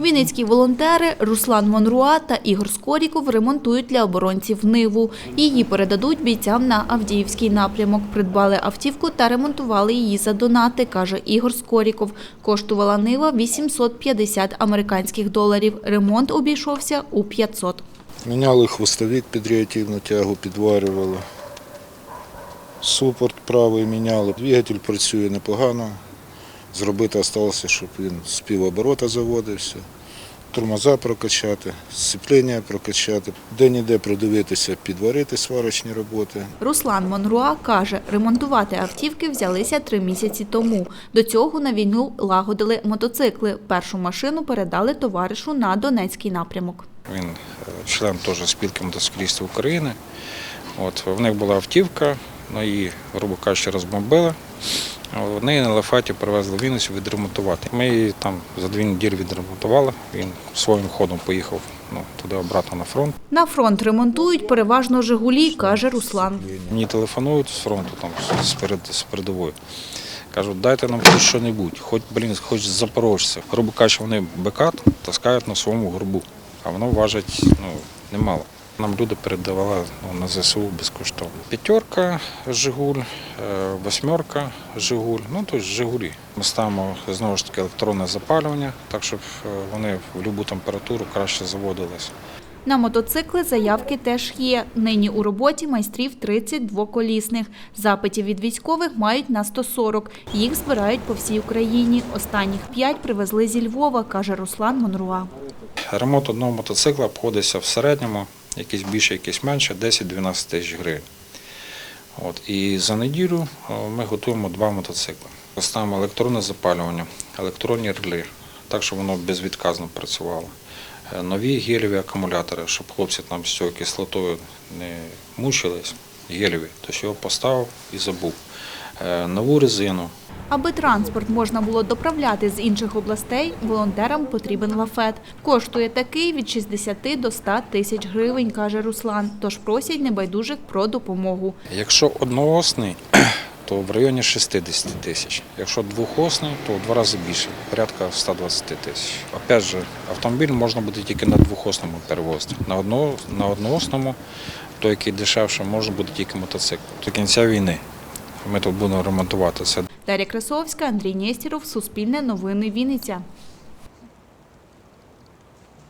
Вінницькі волонтери Руслан Монруа та Ігор Скоріков ремонтують для оборонців Ниву. Її передадуть бійцям на Авдіївський напрямок. Придбали автівку та ремонтували її за донати, каже Ігор Скоріков. Коштувала Нива 850 американських доларів. Ремонт обійшовся у 500. Міняли хвостовик під реактивну тягу, підварювали. Супорт правий міняли. Двигатель працює непогано. Зробити залишилося, щоб він з півоборота заводився. Тормоза прокачати, сцеплення прокачати, де-ніде продивитися, підварити сварочні роботи. Руслан Монруа каже, ремонтувати автівки взялися три місяці тому. До цього на війну лагодили мотоцикли. Першу машину передали товаришу на Донецький напрямок. Він е, член теж спілки мотоциклістів України. От, в них була автівка, на її, грубо кажучи, розбомбили. Вони на лефаті привезли в Вінницю відремонтувати. Ми її там за дві неділі відремонтували. Він своїм ходом поїхав ну, туди обратно на фронт. На фронт ремонтують переважно «Жигулі», каже Руслан. Мені телефонують з фронту, там, з, перед, з передової. Кажуть, дайте нам хоч що-небудь, хоч, блін, хоч запорожця. Грубо кажучи, вони бекат таскають на своєму горбу, а воно важить ну, немало. Нам люди передавали ну, на ЗСУ безкоштовно. П'ятерка Жигуль, е, восьмерка Жигуль, ну тобто Жигулі. Ми ставимо знову ж таки електронне запалювання, так щоб е, вони в будь-яку температуру краще заводились. На мотоцикли заявки теж є. Нині у роботі майстрів 30 двоколісних. Запитів від військових мають на 140. Їх збирають по всій Україні. Останніх п'ять привезли зі Львова, каже Руслан Монруа. Ремонт одного мотоцикла обходиться в середньому, якийсь більше, якийсь менше, 10-12 тисяч гривень. От, і за неділю е, ми готуємо два мотоцикли. Ставимо електронне запалювання, електронні релі, так, щоб воно безвідказно працювало. Е, Нові гелеві акумулятори, щоб хлопці там з цією кислотою не мучились, гелеві, то його поставив і забув. Е, Нову резину, Аби транспорт можна було доправляти з інших областей, волонтерам потрібен лафет. Коштує такий від 60 до 100 тисяч гривень, каже Руслан. Тож просять небайдужих про допомогу. Якщо одноосний, то в районі 60 тисяч. Якщо двохосний, то в два рази більше, порядка 120 тисяч. Опять же, автомобіль можна буде тільки на двохосному перевозити. На одно, на одноосному, той, який дешевше, може бути тільки мотоцикл. До кінця війни ми тут будемо ремонтуватися. Дар'я Красовська, Андрій Нєстіров, Суспільне новини Вінниця.